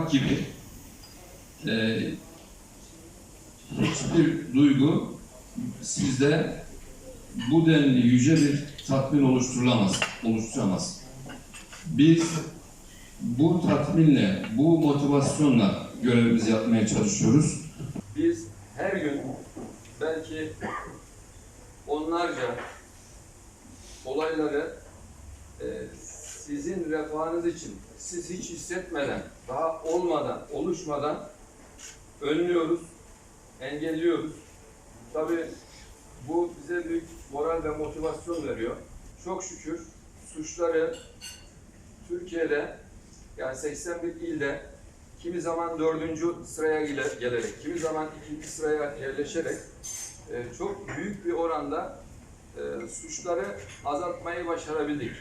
yapmak gibi e, hiçbir duygu sizde bu denli yüce bir tatmin oluşturulamaz, oluşturamaz. Biz bu tatminle, bu motivasyonla görevimizi yapmaya çalışıyoruz. Biz her gün belki onlarca olayları e, sizin refahınız için siz hiç hissetmeden, daha olmadan, oluşmadan önlüyoruz, engelliyoruz. Tabii bu bize büyük moral ve motivasyon veriyor. Çok şükür suçları Türkiye'de yani 81 ilde kimi zaman dördüncü sıraya gele- gelerek, kimi zaman ikinci sıraya yerleşerek e, çok büyük bir oranda e, suçları azaltmayı başarabildik.